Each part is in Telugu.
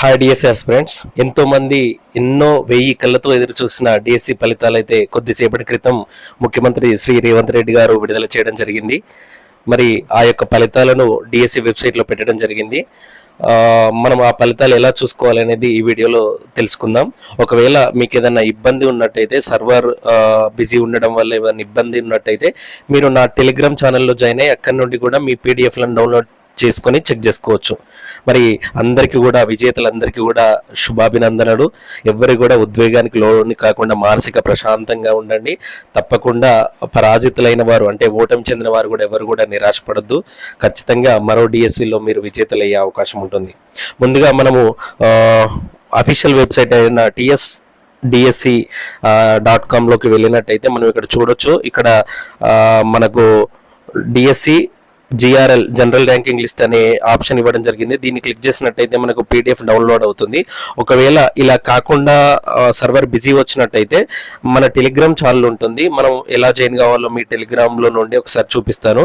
హాయ్ డిఎస్సి ఆస్పిరెంట్స్ ఎంతో మంది ఎన్నో వెయ్యి కళ్ళతో ఎదురు చూసిన డిఎస్సి ఫలితాలు అయితే కొద్దిసేపటి క్రితం ముఖ్యమంత్రి శ్రీ రేవంత్ రెడ్డి గారు విడుదల చేయడం జరిగింది. మరి ఆ యొక్క ఫలితాలను డిఎస్సి వెబ్సైట్లో పెట్టడం జరిగింది. మనం ఆ ఫలితాలు ఎలా చూసుకోవాలనేది ఈ వీడియోలో తెలుసుకుందాం. ఒకవేళ మీకు ఏదైనా ఇబ్బంది ఉన్నట్టయితే సర్వర్ బిజీ ఉండడం వల్ల ఏమైనా ఇబ్బంది ఉన్నట్టయితే మీరు నా టెలిగ్రామ్ ఛానల్లో జాయిన్ అయ్యి అక్కడి నుండి కూడా మీ పీడిఎఫ్లను డౌన్లోడ్ చేసుకొని చెక్ చేసుకోవచ్చు. మరి అందరికీ కూడా విజేతలందరికీ కూడా శుభాభినందనలు. ఎవరికి కూడా ఉద్వేగానికి లోని కాకుండా మానసిక ప్రశాంతంగా ఉండండి. తప్పకుండా పరాజితులైన వారు అంటే ఓటమి చెందిన వారు కూడా ఎవరు కూడా నిరాశపడద్దు. ఖచ్చితంగా మరో డిఎస్సిలో మీరు విజేతలయ్యే అవకాశం ఉంటుంది. ముందుగా మనము అఫీషియల్ వెబ్సైట్ అయిన టిఎస్ డిఎస్సి డాట్ కామ్లోకి వెళ్ళినట్టయితే మనం ఇక్కడ చూడొచ్చు. ఇక్కడ మనకు DSC GRL general ranking list అనే ఆప్షన్ ఇవ్వడం జరిగింది. దీన్ని క్లిక్ చేసినట్టయితే మనకు పీడిఎఫ్ డౌన్లోడ్ అవుతుంది. ఒకవేళ ఇలా కాకుండా సర్వర్ బిజీ వచ్చినట్టయితే మన టెలిగ్రామ్ ఛానల్ ఉంటుంది. మనం ఎలా జాయిన్ కావాలో మీ టెలిగ్రామ్లో నుండి ఒకసారి చూపిస్తాను.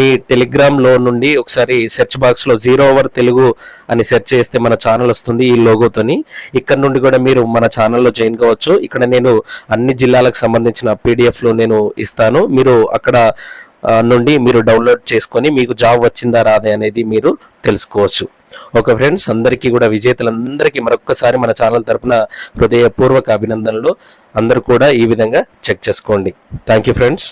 మీ టెలిగ్రామ్లో నుండి ఒకసారి సెర్చ్ బాక్స్లో జీరో ఓవర్ తెలుగు అని సెర్చ్ చేస్తే మన ఛానల్ వస్తుంది ఈ లోగోతోని ఇక్కడ నుండి కూడా మీరు మన ఛానల్లో జాయిన్ కావచ్చు. ఇక్కడ నేను అన్ని జిల్లాలకు సంబంధించిన పీడిఎఫ్లు నేను ఇస్తాను. మీరు అక్కడ నుండి మీరు డౌన్లోడ్ చేసుకొని మీకు జాబ్ వచ్చిందా రాదే అనేది మీరు తెలుసుకోవచ్చు. ఓకే ఫ్రెండ్స్ అందరికీ కూడా విజేతలందరికీ మరొక్కసారి మన ఛానల్ తరఫున హృదయపూర్వక అభినందనలు. అందరూ కూడా ఈ విధంగా చెక్ చేసుకోండి. Thank you friends